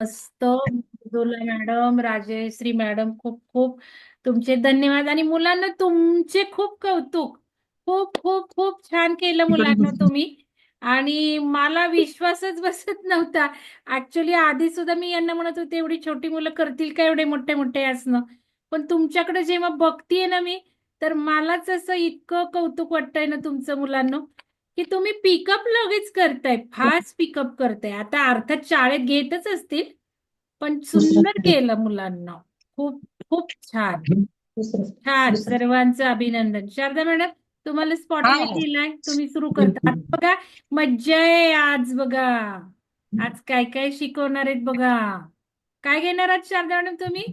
मस्त Mridula madam Rajshri madam खूप खूप. तुमचे धन्यवाद आणि मुलांना तुमचे खूप कौतुक. खूप खूप खूप छान केलं मुलांना तुम्ही. आणि मला विश्वासच बसत नव्हता. ऍक्च्युली आधी सुद्धा मी यांना म्हणत होते एवढी छोटी मुलं करतील का एवढे मोठे मोठे असणं? पण तुमच्याकडे जेव्हा बघतीये ना मी तर मलाच असं इतकं कौतुक वाटतंय ना तुमचं मुलांना. की तुम्ही पिकअप लगेच करताय फास्ट पिकअप करताय. आता अर्थात शाळेत घेतच असतील पण सुंदर केलं मुलांना. खूप खूप छान. छान. सर्वांचं अभिनंदन. शारदा मॅडम तुम्हाला स्पॉटलाइट हा. दिलाय तुम्ही सुरू करता. आता बघा मज्जा आहे आज बघा. आज काय काय शिकवणार आहेत बघा. काय घेणार आहात शारदा मॅडम तुम्ही?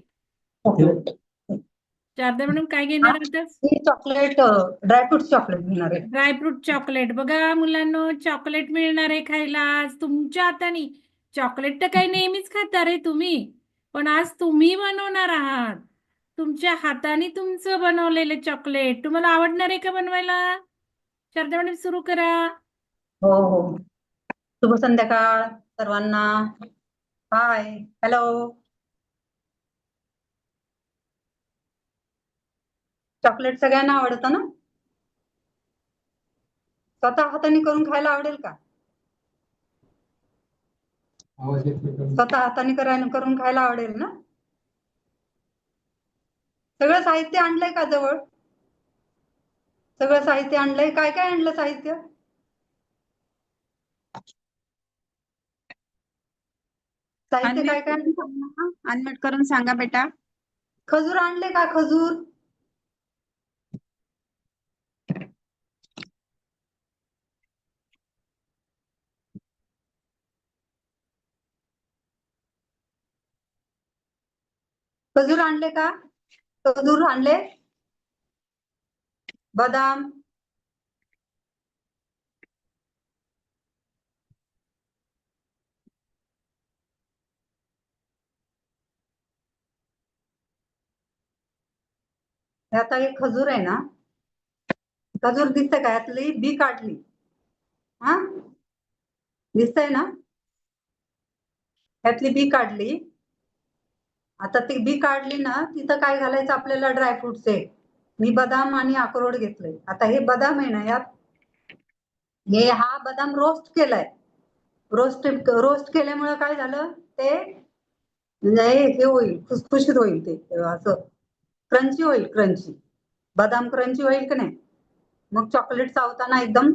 शारदा मॅडम काय घेणार आहात आज? चॉकलेट ड्रायफ्रुट चॉकलेट घेणार आहे. ड्रायफ्रूट चॉकलेट बघा मुलांना चॉकलेट मिळणार आहे खायला. आज तुमच्या हाताने. चॉकलेट तर काही नेहमीच खाता रे तुम्ही. पण आज तुम्ही बनवणार आहात. तुमच्या हाताने तुमचं बनवलेलं चॉकलेट तुम्हाला आवडणार आहे का बनवायला? शारदा मॅडम सुरू करा. हो हो. शुभ संध्याकाळ सर्वांना. हाय हॅलो चॉकलेट सगळ्यांना आवडतं ना? स्वतः हाताने करून खायला आवडेल का? स्वतः हाताने करायला करून खायला आवडेल ना? सगळं साहित्य आणलंय का जवळ? सगळं साहित्य आणलंय? काय काय आणलं साहित्य? साहित्य काय काय आणलं? अनम्यूट करून सांगा बेटा. खजूर आणले का खजूर? खजूर आणले का? खजूर आणले? बदाम. आता हे खजूर आहे ना? खजूर दिसतंय का? यातली बी काढली. हा? दिसतंय ना? यातली बी काढली. आता ती बी काढली ना तिथं काय घालायचं आपल्याला ड्रायफ्रुटचे मी बदाम आणि अक्रोड घेतले आता हे बदाम आहे ना यात हे हा बदाम रोस्ट केलाय. रोस्ट रोस्ट केल्यामुळे काय झालं? ते म्हणजे हे होईल खुसखुशीत होईल ते असं. क्रंची होईल क्रंची बदाम क्रंची होईल की नाही? मग चॉकलेट चावताना एकदम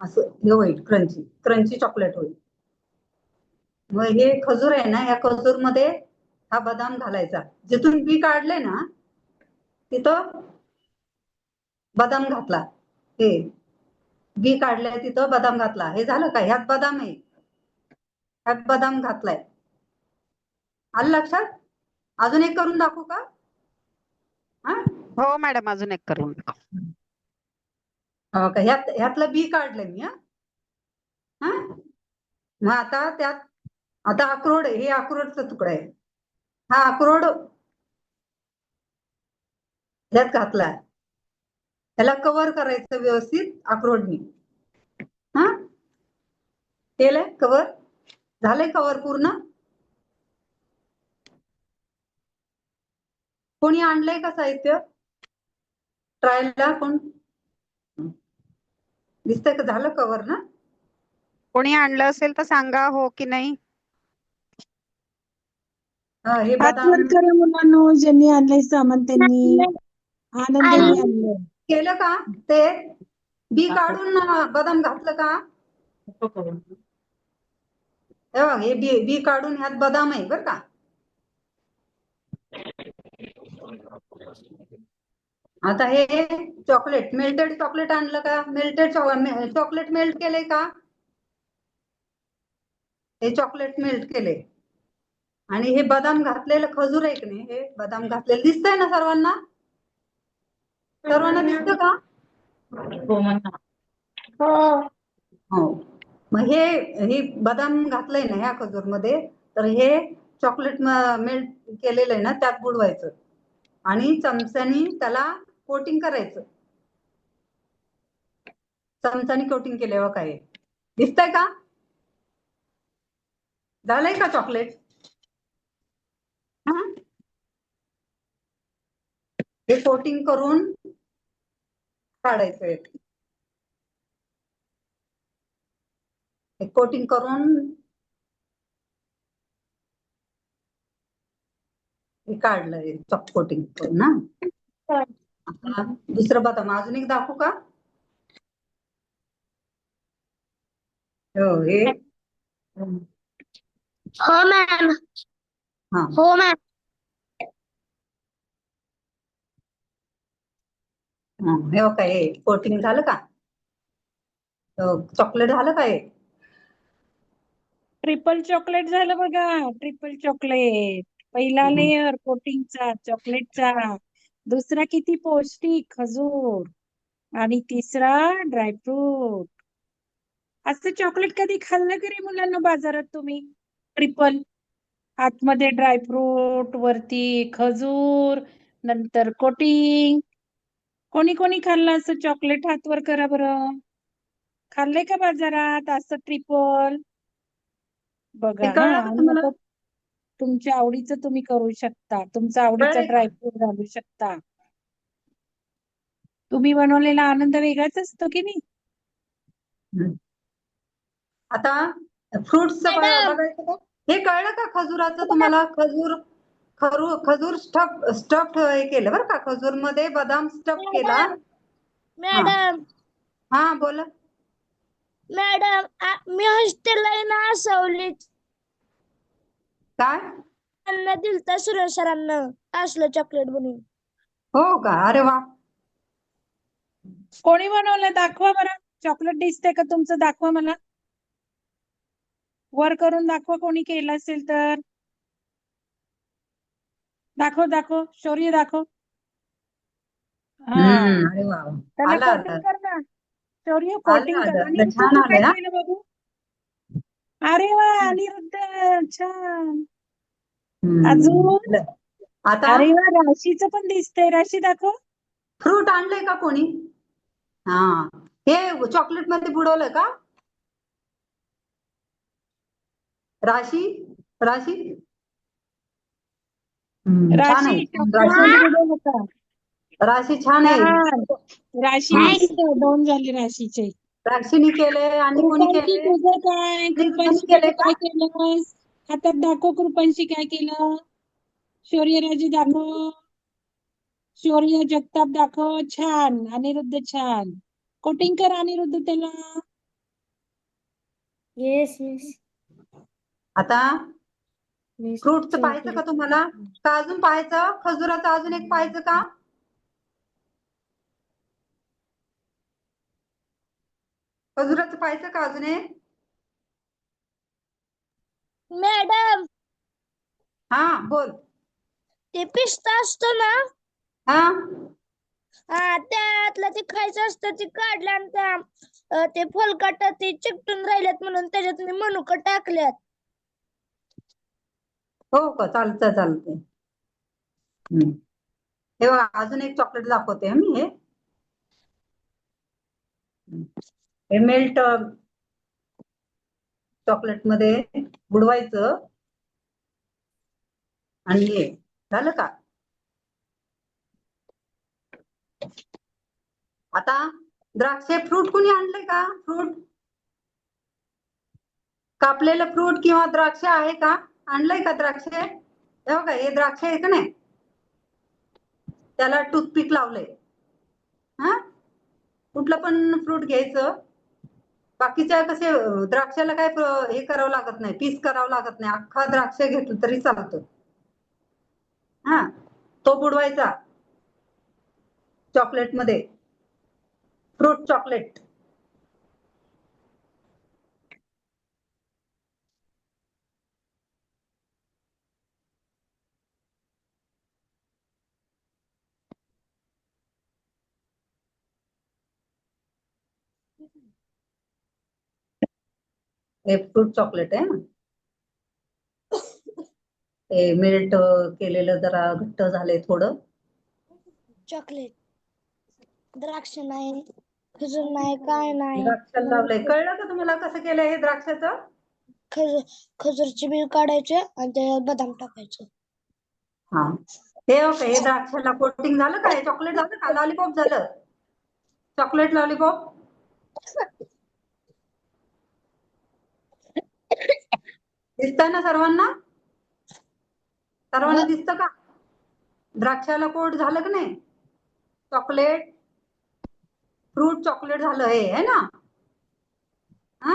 असं हे होईल क्रंची क्रंची चॉकलेट होईल. मग हे खजूर आहे ना या खजूरमध्ये हा बदाम घालायचा. जिथून बी काढले ना तिथं बदाम घातला. हे बी काढले तिथं बदाम घातला. हे झालं का? ह्यात बदाम आहे. ह्यात बदाम घातलाय. आलं लक्षात? अजून एक करून दाखवू का? हा? हो मॅडम अजून एक करून हो का? ह्यात ह्यातलं बी काढलंय मी हा. हा? मग आता त्यात आता अक्रोड आहे. हे अक्रोडचा तुकडा आहे. हा अक्रोड ह्यात घातलाय. त्याला कव्हर करायचं व्यवस्थित अक्रोडनी. हा? केलंय कव्हर झालंय कव्हर पूर्ण? कोणी आणलंय का साहित्य? ट्रायलला कोण? दिसतंय का झालं कव्हर ना? कोणी आणलं असेल तर सांगा हो की नाही. हा, हात बदाम वर करा मुलांनो ज्यांनी आणलंय सामान त्यांनी आनंदाने आणलंय. केलं का? ते बी काढून अं, बदाम घातलं का? हे बघ हे बी बी काढून ह्यात बदाम आहे बर का. आता हे चॉकलेट मेल्टेड चॉकलेट आणलं का? मेल्टेड चॉकलेट मेल्ट केले का? हे चॉकलेट मेल्ट केले आणि हे बदाम घातलेलं खजूर आहे की नाही हे बदाम घातलेलं दिसतंय ना सर्वांना? सर्वांना दिसतं का? हो मग हे हे बदाम घातलंय ना ह्या खजूरमध्ये तर हे चॉकलेट मेल्ट केलेलं आहे ना त्यात बुडवायचं. आणि चमच्यानी त्याला कोटिंग करायचं. चमच्यानी कोटिंग केल्यावर काय दिसतंय का? झालंय का चॉकलेट हे कोटिंग करून काढायचं आहे हे कोटिंग करून काढलंय चॉक कोटिंग करून ना आता दुसरं बदाम अजून एक दाखवू का? हो हे. हो मॅम. हो मॅम. हा, हे कोटिंग झालं का? चॉकलेट झालं का हे? ट्रिपल चॉकलेट झालं बघा ट्रिपल चॉकलेट पहिला. लेअर कोटिंगचा चॉकलेटचा दुसरा किती पौष्टिक खजूर आणि तिसरा ड्रायफ्रूट असं चॉकलेट कधी खाल्लं का रे मुलांना बाजारात तुम्ही? ट्रिपल आतमध्ये ड्रायफ्रूट वरती खजूर नंतर कोटिंग कोणी कोणी खाल्लं असं चॉकलेट हातवर करा बरं. खाल्लंय का बाजारात? असं ट्रिपल बघा तुमच्या आवडीचं तुम्ही करू शकता. तुमचा आवडीचा? ड्रायफ्रूट घालू शकता. तुम्ही बनवलेला आनंद वेगळाच असतो की नाही? आता फ्रुट्स हे कळलं का खजुराचं तुम्हाला? खजूर खरू खजूर स्टफ स्टफ हे केलं बरं का? खजूरमध्ये बदाम स्टफ केला. मॅडम. हा. बोला. मॅडम मी हॉस्टेलला आहे ना असवली काय? त्यांना दिलता सुरेश सरांना असलं चॉकलेट बनवून. हो का? अरे वा. कोणी बनवलं? दाखवा बरं. चॉकलेट दिसते का तुमचं? दाखवा मला. वर करून दाखवा कोणी केलं असेल तर. दाखव दाखव शौर्य दाखव. हा. हम्म, अरे वा. त्याला आलं कोटिंग कर ना. शौर्य कोटिंग आलं, कर. आणि छान तू आलंय, काय हा. केलं बघू? अरे वा अनिरुद्ध. छान. हम्म. अजून? आता? अरे वा राशीचं पण दिसतंय. राशी दाखव. फ्रूट आणलंय का कोणी? हा. हे चॉकलेटमध्ये बुडवलं का? राशी? राशी? छान आहे. राशी राशी छान आहे. राशी दोन झाले राशीचे. राशीने केलंय आणि कोणी कृपांशी केलंय तुझं काय? कृपांशी केलंय काय केलंस? हातात दाखव कृपांशी काय केलं? शौर्यराजे दाखव. शौर्य जगताप दाखव. छान. अनिरुद्ध छान. कोटिंग कर अनिरुद्ध त्याला. येस येस आता फ्रुटचं पाहायचं का तुम्हाला? का अजून पाहायचं? खजुराचं अजून एक पाहायचं का? खजुराचं पाहायचं का अजून एक? मॅडम हा बोल. ते पिस्ता असतो ना? हा. हा त्यातलं ते खायचं असतं ते काढलं आणि त्या अं, ते फलकट ते चिकटून राहिलेत म्हणून त्याच्यात मी मनुका टाकल्यात. हो का चालतंय चालतंय. हम्म. हे बघा अजून एक चॉकलेट दाखवते हं मी हे. हे मेल्ट चॉकलेटमध्ये बुडवायचं. आणि हे झालं का? आता द्राक्षे फ्रूट कुणी आणलंय का? फ्रूट कापलेलं फ्रूट किंवा द्राक्ष आहे का? आणलंय का द्राक्ष? हे बघा हे द्राक्ष आहे का नाही? त्याला टूथपिक लावलंय. हा? कुठलं पण फ्रूट घ्यायचं. बाकीच्या कसे द्राक्षाला काय हे करावं लागत नाही पीस करावं लागत नाही. अख्खा द्राक्ष घेतलं तरी चालतो. हा? तो बुडवायचा. चॉकलेटमध्ये फ्रूट चॉकलेट. हे फ्रूट चॉकलेट आहे ते मेल्ट केलेलं जरा घट्ट झालंय थोडं. चॉकलेट द्राक्ष नाही. खजूर नाही काय नाही. द्राक्षाला लावलंय. कळलं का तुम्हाला कसं केलंय हे द्राक्षाचं? खजूर खजूरचे बी काढायचे आणि त्याच्यात बदाम टाकायचं. हा. हे ओके हे द्राक्षाला कोटिंग झालं का? हे चॉकलेट झालं का? लॉलीपॉप झालं. चॉकलेट लॉलीपॉप दिसतंय ना सर्वांना? सर्वांना दिसतं का? द्राक्षाला कोट झालं की नाही? चॉकलेट? फ्रूट चॉकलेट झालं हे है ना? हा?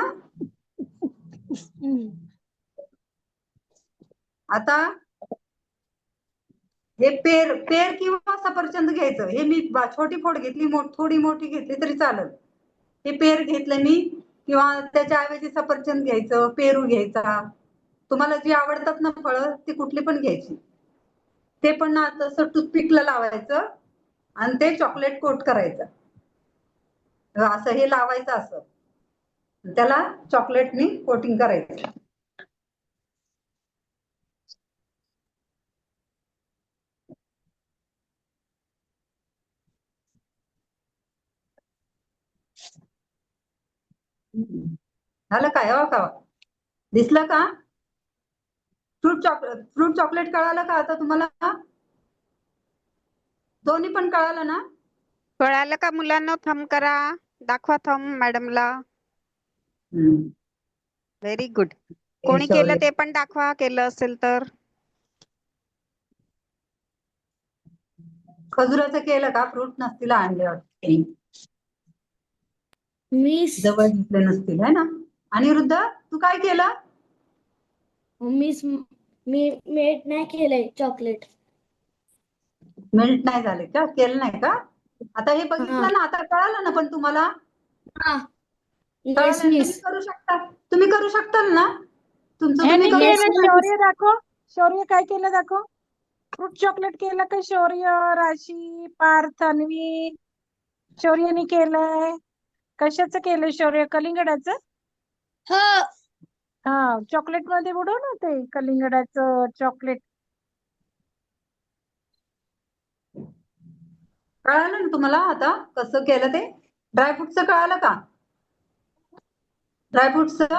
आता हे पेर पेर किंवा सफरचंद घ्यायचं. हे मी छोटी फोड घेतली थोडी मोठी घेतली तरी चालेल. हे पेर घेतलं मी किंवा त्याच्या ऐवजी सफरचंद घ्यायचं पेरू घ्यायचा. तुम्हाला जी आवडतात ना फळं ती कुठली पण घ्यायची. ते पण ना तसं टूथपिकला लावायचं आणि ते चॉकलेट कोट करायचं. असं हे लावायचं असं. त्याला चॉकलेटनी कोटिंग करायचं. झालं काय हो का? दिसलं का? फ्रूट चॉकलेट फ्रूट चॉकलेट कळालं का आता तुम्हाला? दोन्ही पण कळालं ना? कळालं का मुलांना? थंब करा. दाखवा थंब मॅडमला. व्हेरी गुड कोणी केलं ते पण दाखवा. केलं असेल तर. खजुराचं केलं का? फ्रूट नसतील आणले जवळ घेतले नसतील है ना? अनिरुद्ध तू काय केलं? मी मी मेट नाही केलंय चॉकलेट मेल्ट नाही झाले का? केलं नाही का? आता हे बघितलं ना आता कळालं ना पण तुम्हाला? येस तुम्ही मिस करू शकता. तुम्ही करू शकताल ना? तुमचं ह्याने तुम्ही करू केलं शकता. शौर्य दाखव. शौर्य काय केलं दाखव? फ्रूट चॉकलेट केलं का शौर्य? राशी पार्थ अन्वी. शौर्यने केलंय. कशाचं केलं शौर्य? कलिंगडाचं? हो. हा चॉकलेटमध्ये बुडव ना ते कलिंगडाचं चॉकलेट. कळालं ना तुम्हाला आता कसं केलं ते? ड्रायफ्रुटचं कळालं का? ड्रायफ्रुटचं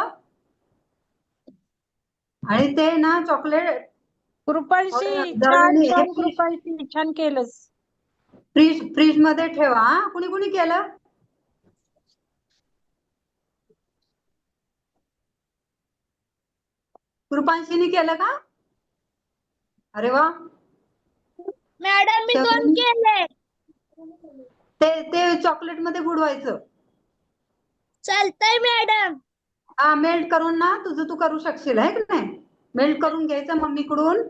आणि ते ना चॉकलेट. कृपांशी हो, छान दळणी, छान केलंस फ्रीज फ्रीजमध्ये ठेवा कुणी कुणी केलं? कृपांशीनी केलं का? अरे वा. मॅडम मी दोन केले. ते ते चॉकलेटमध्ये बुडवायचं. चालतंय मॅडम. हा मेल्ट करून ना तुझं तू करू शकशील आहे की नाही? मेल्ट करून घ्यायचं मम्मीकडून.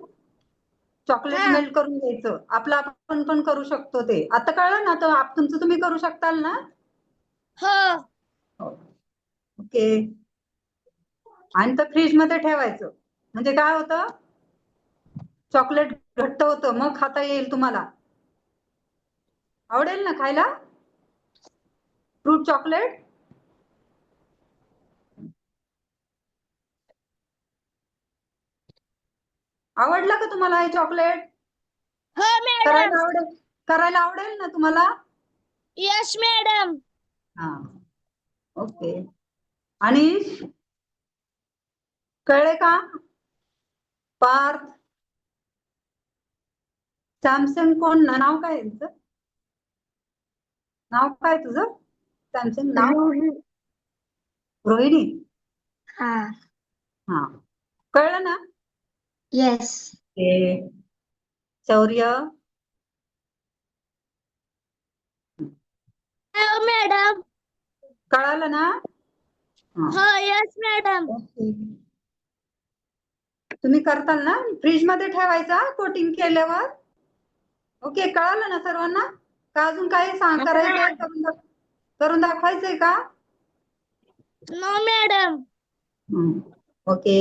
चॉकलेट हा. मेल्ट करून घ्यायचं. आपलं आपण पण करू शकतो ते. आता कळलं ना तर तुमचं तुम्ही करू शकताल ना? हो. ओके. आणि तर फ्रीजमध्ये ठेवायचं. म्हणजे काय होतं? चॉकलेट घट्ट होतं मग खाता येईल तुम्हाला. आवडेल ना खायला? Fruit chocolate? आवडलं का तुम्हाला हे चॉकलेट? हो मॅडम. करायला आवडेल करायला आवडेल ना तुम्हाला? Yes madam. हा. ओके. आणि? कळले का? पार्थ. सॅमसंग कोण? नाव काय तुझं? नाव काय तुझं? सॅमसंग नाव? रोहिणी. हा. हा. कळलं ना? येस शौर्य. मॅडम कळालं ना? हा. यस मॅडम ओके तुम्ही करताल ना फ्रीजमध्ये ठेवायचा कोटिंग केल्यावर. ओके कळालं ना सर्वांना? का अजून काही सांग करायचंय करून दाख- करून दाखवायचंय का? No madam. Okay.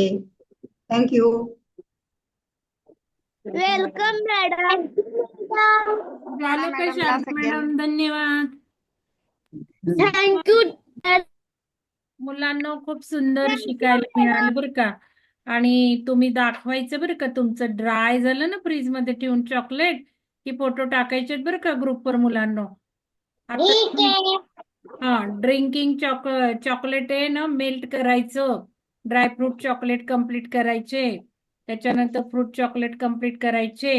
Thank you welcome madam झालं का मॅडमला शांत सगळ्यांना. मॅडम धन्यवाद. थँक्यू मुलांना खूप सुंदर शिकायला मिळालं बरं का. आणि तुम्ही दाखवायचं बरं का तुमचं ड्राय झालं ना फ्रीजमध्ये ठेवून चॉकलेट की फोटो टाकायचे बरं का ग्रुपवर मुलांना? हा ड्रिंकिंग चॉक चॉकलेट आहे ना मेल्ट करायचं. ड्रायफ्रूट चॉकलेट कंप्लीट करायचे. त्याच्यानंतर फ्रूट चॉकलेट कंप्लीट करायचे.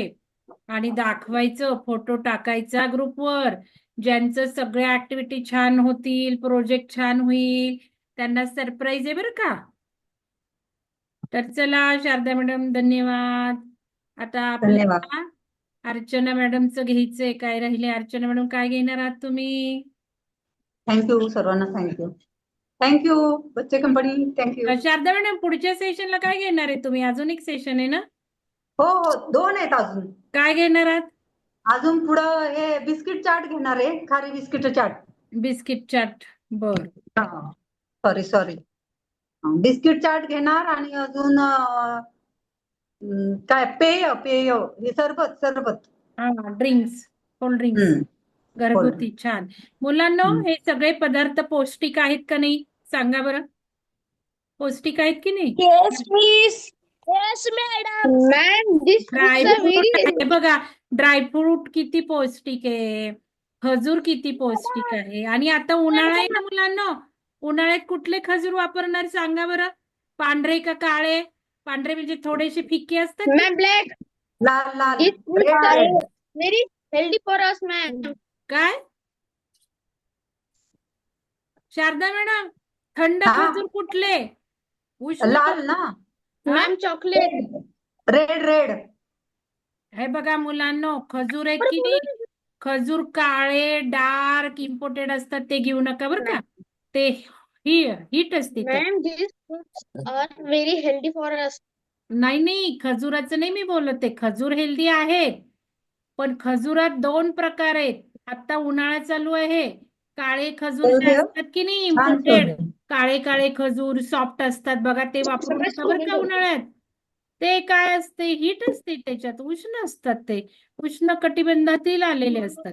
आणि दाखवायचं फोटो टाकायचा ग्रुपवर ज्यांचं सगळ्या ऍक्टिव्हिटी छान होतील प्रोजेक्ट छान होईल त्यांना सरप्राईज आहे बरं का? तर चला शारदा मॅडम धन्यवाद. आता. आपल्याला अर्चना मॅडमचं घ्यायचंय काय राहिले? अर्चना मॅडम काय घेणार आहात तुम्ही? थँक्यू सर्वांना थँक्यू थँक्यू बच्चे company thank you Sharada madam पुढच्या सेशनला काय घेणार आहे तुम्ही? अजून एक सेशन आहे ना? हो हो दोन आहेत अजून. काय घेणार आहात? अजून पुढं हे बिस्किट चाट घेणार आहे खारी बिस्किट चाट. बिस्किट चाट बर. सॉरी सॉरी बिस्किट चाट घेणार आणि अजून काय पेय पेय हे सरबत सरबत. हा ड्रिंक्स कोल्ड ड्रिंक्स. घरगुती छान. मुलांना. हे सगळे पदार्थ पौष्टिक आहेत का नाही? सांगा बरं. पौष्टिक आहेत की नाही? ड्रायफ्रूट हे बघा ड्रायफ्रूट किती पौष्टिक आहे. खजूर किती पौष्टिक आहे. आणि आता उन्हाळा आहे ना मुलांना? उन्हाळ्यात कुठले खजूर वापरणार सांगा बरं पांढरे का काळे पांढरे म्हणजे थोडेसे फिके असतात? Ma'am, black. लाल लाल very healthy for us, ma'am. काय शारदा मॅडम थंड हा. खजूर कुठले उष्ण लाल ना? Ma'am, chocolate. रेड रेड हे बघा मुलांनो खजूर आहेत की नाही खजूर काळे डार्क इम्पोर्टेड असतात ते घेऊ नका बरं का ते ही हिट असते ते. Ma'am, these fruits are very healthy for us. नाही नाही खजुराचं नाही मी बोलत आहे. खजूर हेल्दी आहेत पण खजुरात दोन प्रकार आहेत. आता उन्हाळा चालू आहे. काळे खजूर जे. असतात की नाही छान इम्पोर्टेड. काळे काळे खजूर सॉफ्ट असतात. बघा ते वापरू नका बरं का उन्हाळ्यात? ते काय असते? हीट असते त्याच्यात. उष्ण असतात ते. उष्ण कटिबंधातील आलेले असतात.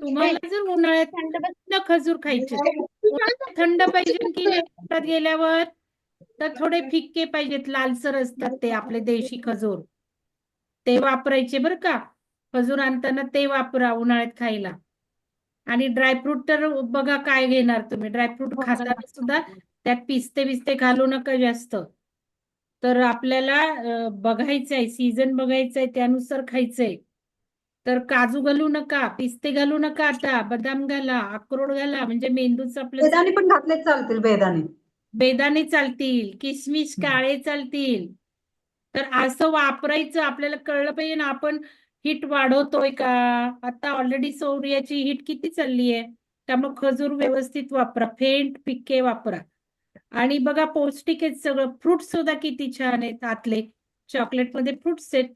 तुम्हाला जर उन्हाळ्यात थंड खजूर खायचे थंड पाहिजे की पोटात गेल्यावर तर थोडे फिक्के पाहिजेत लालसर असतात ते आपले देशी खजूर. ते वापरायचे बरं का. खजूर आणताना ते वापरा उन्हाळ्यात खायला. आणि ड्रायफ्रूट तर बघा काय घेणार तुम्ही. ड्रायफ्रूट खाताना सुद्धा त्यात पिस्ते बिस्ते घालू नका जास्त. तर आपल्याला बघायचंय सीझन बघायचंय त्यानुसार खायचंय. तर काजू घालू नका पिस्ते घालू नका आता बदाम घाला अक्रोड घाला म्हणजे मेंदूचं आपलं बेदाणे पण घातलेच चालतील बेदाणे बेदाणे चालतील किसमिस काळे चालतील. तर असं वापरायचं आपल्याला कळलं पाहिजे ना आपण हिट वाढवतोय का? आता ऑलरेडी सूर्याची हिट किती चालली आहे त्यामुळे खजूर व्यवस्थित वापरा फेंट पिके वापरा. आणि बघा पौष्टिक आहेत सगळं. फ्रुट सुद्धा किती छान आहेत आतले. चॉकलेटमध्ये फ्रुट्स आहेत.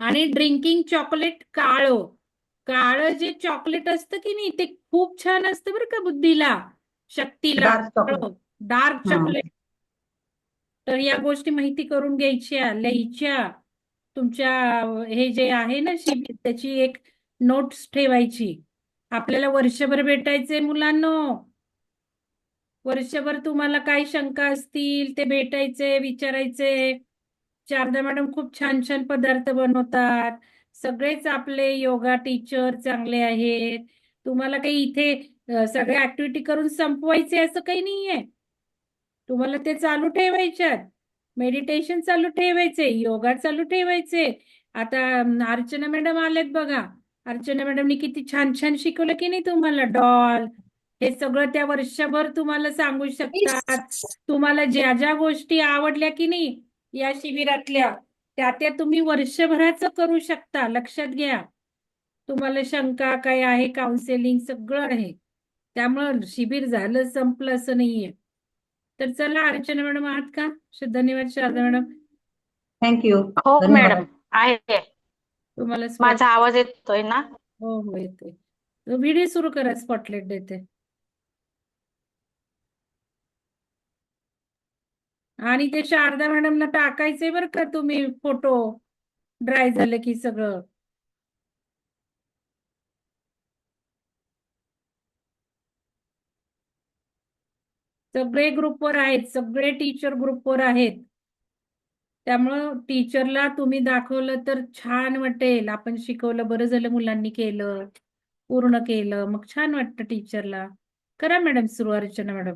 आणि ड्रिंकिंग चॉकलेट काळं. काळं जे चॉकलेट असतं की नाही ते खूप छान असतं बरं का बुद्धीला. शक्तीला. डार्क हा. चॉकलेट तर या गोष्टी माहिती करून घ्यायच्या लिहायच्या. तुमच्या हे जे आहे ना शिबिर त्याची एक नोट्स ठेवायची. आपल्याला वर्षभर भेटायचे मुलांनो. वर्षभर तुम्हाला काय शंका असतील ते भेटायचे विचारायचे. शारदा मॅडम खूप छान छान पदार्थ बनवतात. सगळेच आपले योगा टीचर चांगले आहेत. तुम्हाला काही इथे सगळ्या ऍक्टिव्हिटी करून संपवायचे असं काही नाहीये. तुम्हाला ते चालू ठेवायच्यात मेडिटेशन चालू ठेवायचे योगा चालू ठेवायचे. आता अर्चना मॅडम आलेत बघा. अर्चना मॅडमनी किती छान छान शिकवलं की नाही तुम्हाला? डॉल हे सगळं त्या वर्षभर तुम्हाला सांगू शकतात. तुम्हाला ज्या ज्या गोष्टी आवडल्या की नाही या शिबिरातल्या त्या त्या तुम्ही वर्षभराचं करू शकता. लक्षात घ्या. तुम्हाला शंका काय आहे काउन्सिलिंग सगळं आहे. त्यामुळं शिबिर झालं संपलं असं नाहीये. तर चला अर्चना मॅडम आहात का? श- धन्यवाद शारदा मॅडम. थँक्यू हो धन्यवाद. मॅडम. आहे. तुम्हाला माझा आवाज येतोय ना? हो हो येते व्हिडिओ सुरू करा स्पॉटलाइट देते. आणि ते शारदा मॅडमला टाकायचंय बरं का तुम्ही फोटो. ड्राय झालं की सगळं. सगळे ग्रुपवर आहेत सगळे टीचर ग्रुपवर आहेत. त्यामुळं टीचरला तुम्ही दाखवलं तर छान वाटेल. आपण शिकवलं बरं झालं मुलांनी केलं पूर्ण केलं. मग छान वाटतं टीचरला करा मॅडम सुरू अर्चना मॅडम.